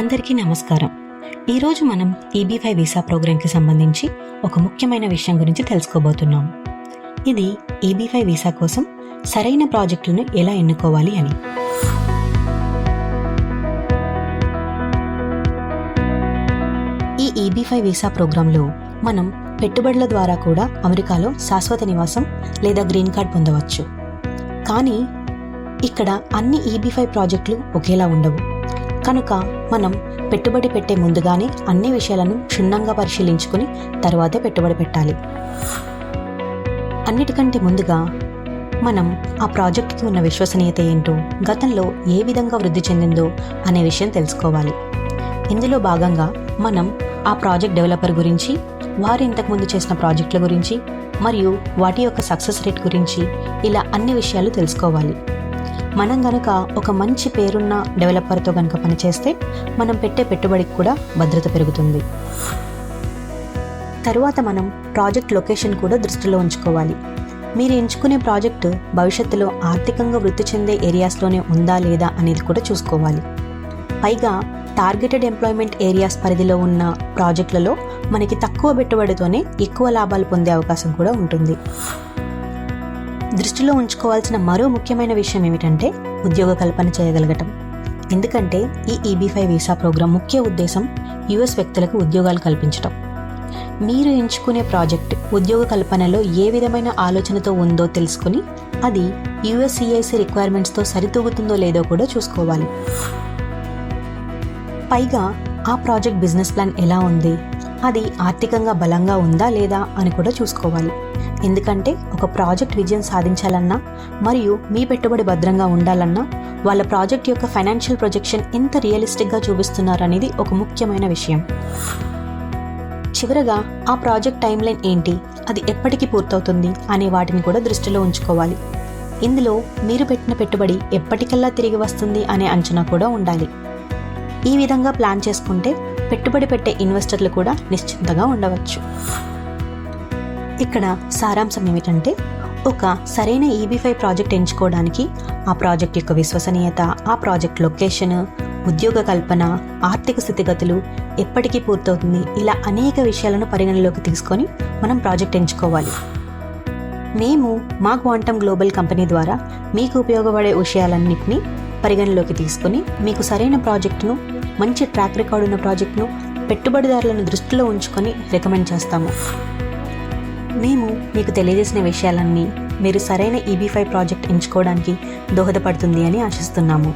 అందరికీ నమస్కారం. ఈరోజు మనం ఈబీ ఫైవ్ వీసా ప్రోగ్రాంకి సంబంధించి ఒక ముఖ్యమైన విషయం గురించి తెలుసుకోబోతున్నాం. ఇది ఈబీ ఫైవ్ వీసా కోసం సరైన ప్రాజెక్టులను ఎలా ఎన్నుకోవాలి అని. ఈ ఈబీ ఫైవ్ వీసా ప్రోగ్రాంలో మనం పెట్టుబడుల ద్వారా కూడా అమెరికాలో శాశ్వత నివాసం లేదా గ్రీన్ కార్డ్ పొందవచ్చు. కానీ ఇక్కడ అన్ని ఈబీ ఫైవ్ ప్రాజెక్టులు ఒకేలా ఉండవు. కనుక మనం పెట్టుబడి పెట్టే ముందుగానే అన్ని విషయాలను క్షుణ్ణంగా పరిశీలించుకుని తర్వాతే పెట్టుబడి పెట్టాలి. అన్నిటికంటే ముందుగా మనం ఆ ప్రాజెక్ట్కి ఉన్న విశ్వసనీయత ఏంటో గతంలో ఏ విధంగా వృద్ధి చెందిందో అనే విషయం తెలుసుకోవాలి. ఇందులో భాగంగా మనం ఆ ప్రాజెక్ట్ డెవలపర్ గురించి వారు ఇంతకుముందు చేసిన ప్రాజెక్టుల గురించి మరియు వాటి యొక్క సక్సెస్ రేట్ గురించి ఇలా అన్ని విషయాలు తెలుసుకోవాలి. మనం గనక ఒక మంచి పేరున్న డెవలపర్తో కనుక పనిచేస్తే మనం పెట్టే పెట్టుబడికి కూడా భద్రత పెరుగుతుంది. తరువాత మనం ప్రాజెక్ట్ లొకేషన్ కూడా దృష్టిలో ఉంచుకోవాలి. మీరు ఎంచుకునే ప్రాజెక్టు భవిష్యత్తులో ఆర్థికంగా వృద్ధి చెందే ఏరియాస్లోనే ఉందా లేదా అనేది కూడా చూసుకోవాలి. పైగా టార్గెటెడ్ ఎంప్లాయ్మెంట్ ఏరియాస్ పరిధిలో ఉన్న ప్రాజెక్టులలో మనకి తక్కువ పెట్టుబడితోనే ఎక్కువ లాభాలు పొందే అవకాశం కూడా ఉంటుంది. దృష్టిలో ఉంచుకోవాల్సిన మరో ముఖ్యమైన విషయం ఏమిటంటే ఉద్యోగ కల్పన చేయగలగటం. ఎందుకంటే ఈ ఈబీ ఫైవ్ వీసా ప్రోగ్రాం ముఖ్య ఉద్దేశం యుఎస్ వ్యక్తులకు ఉద్యోగాలు కల్పించడం మీరు ఎంచుకునే ప్రాజెక్ట్ ఉద్యోగ కల్పనలో ఏ విధమైన ఆలోచనతో ఉందో తెలుసుకుని అది యుఎస్సిఐసి రిక్వైర్మెంట్స్తో సరితూగుతుందో లేదో కూడా చూసుకోవాలి. పైగా ఆ ప్రాజెక్ట్ బిజినెస్ ప్లాన్ ఎలా ఉంది? అది ఆర్థికంగా బలంగా ఉందా లేదా అని కూడా చూసుకోవాలి. ఎందుకంటే ఒక ప్రాజెక్ట్ విజయం సాధించాలన్నా మరియు మీ పెట్టుబడి భద్రంగా ఉండాలన్నా వాళ్ళ ప్రాజెక్ట్ యొక్క ఫైనాన్షియల్ ప్రొజెక్షన్ ఎంత రియలిస్టిక్గా చూపిస్తున్నారు అనేది ఒక ముఖ్యమైన విషయం. చివరగా ఆ ప్రాజెక్ట్ టైం లైన్ ఏంటి? అది ఎప్పటికి పూర్తవుతుంది? అనే వాటిని కూడా దృష్టిలో ఉంచుకోవాలి. ఇందులో మీరు పెట్టిన పెట్టుబడి ఎప్పటికల్లా తిరిగి వస్తుంది అనే అంచనా కూడా ఉండాలి. ఈ విధంగా ప్లాన్ చేసుకుంటే పెట్టుబడి పెట్టే ఇన్వెస్టర్లు కూడా నిశ్చింతగా ఉండవచ్చు. ఇక్కడ సారాంశం ఏమిటంటే ఒక సరైన ఈబీ ఫైవ్ ప్రాజెక్ట్ ఎంచుకోవడానికి ఆ ప్రాజెక్ట్ యొక్క విశ్వసనీయత ఆ ప్రాజెక్ట్ లొకేషన్ ఉద్యోగ కల్పన ఆర్థిక స్థితిగతులు ఎప్పటికీ పూర్తవుతుంది. ఇలా అనేక విషయాలను పరిగణలోకి తీసుకొని మనం ప్రాజెక్ట్ ఎంచుకోవాలి. మేము మా క్వాంటమ్ గ్లోబల్ కంపెనీ ద్వారా మీకు ఉపయోగపడే విషయాలన్నింటినీ పరిగణలోకి తీసుకొని మీకు సరైన ప్రాజెక్టును మంచి ట్రాక్ రికార్డ్ ఉన్న ప్రాజెక్టును పెట్టుబడిదారులను దృష్టిలో ఉంచుకొని రికమెండ్ చేస్తాము. మేము మీకు తెలియజేసిన విషయాలన్నీ మీరు సరైన ఈబీ ఫైవ్ ప్రాజెక్ట్ ఎంచుకోవడానికి దోహదపడుతుంది అని ఆశిస్తున్నాము.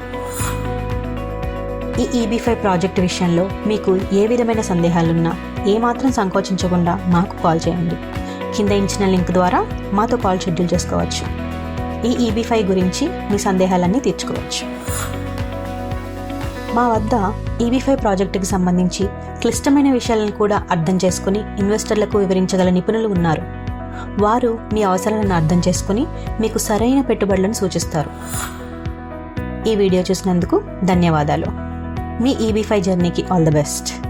ఈ ఈబీ ఫైవ్ ప్రాజెక్ట్ విషయంలో మీకు ఏ విధమైన సందేహాలున్నా ఏమాత్రం సంకోచించకుండా మాకు కాల్ చేయండి. కింద ఇచ్చిన లింక్ ద్వారా మాతో కాల్ షెడ్యూల్ చేసుకోవచ్చు. ఈ ఈబీ ఫైవ్ గురించి మీ సందేహాలన్నీ తీర్చుకోవచ్చు. మా వద్ద ఈబీఫై ప్రాజెక్టుకి సంబంధించి క్లిష్టమైన విషయాలను కూడా అర్థం చేసుకుని ఇన్వెస్టర్లకు వివరించగల నిపుణులు ఉన్నారు. వారు మీ అవసరాలను అర్థం చేసుకుని మీకు సరైన పెట్టుబడులను సూచిస్తారు. ఈ వీడియో చూసినందుకు ధన్యవాదాలు. మీ ఈబీఫై జర్నీకి ఆల్ ద బెస్ట్